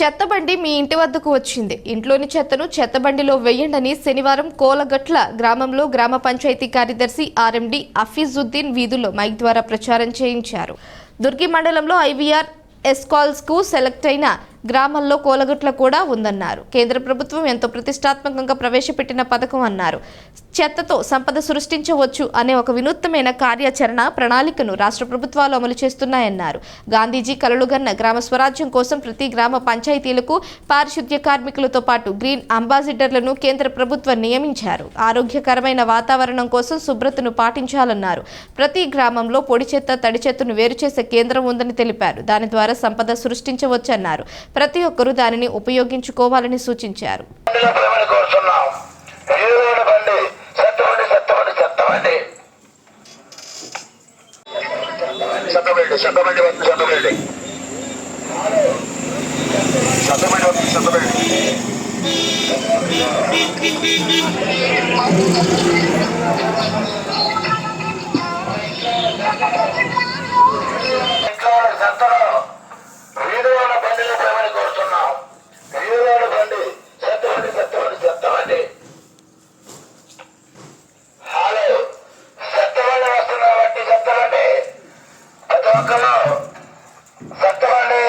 చెత్తబండి మీ ఇంటి వద్దకు వచ్చింది. ఇంట్లోని చెత్తను చెత్తబండిలో వేయండని శనివారం కోలగట్ల గ్రామంలో గ్రామ పంచాయతీ కార్యదర్శి ఆర్ఎండి అఫీజుద్దీన్ వీధుల్లో మైక్ ద్వారా ప్రచారం చేయించారు. దుర్గి మండలంలో ఐవీఆర్ ఎస్కాల్స్కు సెలెక్ట్ అయిన గ్రామాల్లో కోలగుట్ల కూడా ఉందన్నారు. కేంద్ర ప్రభుత్వం ఎంతో ప్రతిష్టాత్మకంగా ప్రవేశపెట్టిన పథకం అన్నారు. చెత్తతో సంపద సృష్టించవచ్చు అనే ఒక వినూత్నమైన కార్యాచరణ ప్రణాళికను రాష్ట్ర ప్రభుత్వాలు అమలు చేస్తున్నాయన్నారు. గాంధీజీ కలలుగన్న గ్రామ స్వరాజ్యం కోసం ప్రతి గ్రామ పంచాయతీలకు పారిశుద్ధ్య కార్మికులతో పాటు గ్రీన్ అంబాసిడర్లను కేంద్ర ప్రభుత్వం నియమించారు. ఆరోగ్యకరమైన వాతావరణం కోసం శుభ్రతను పాటించాలన్నారు. ప్రతి గ్రామంలో పొడి చెత్త తడి చెత్తను వేరు చేసే కేంద్రం ఉందని తెలిపారు. దాని ద్వారా సంపద సృష్టించవచ్చన్నారు. ప్రతి ఒక్కరూ దానిని ఉపయోగించుకోవాలని సూచించారు. Thank you. ప్రతి ఒక్కరు చెత్తబండి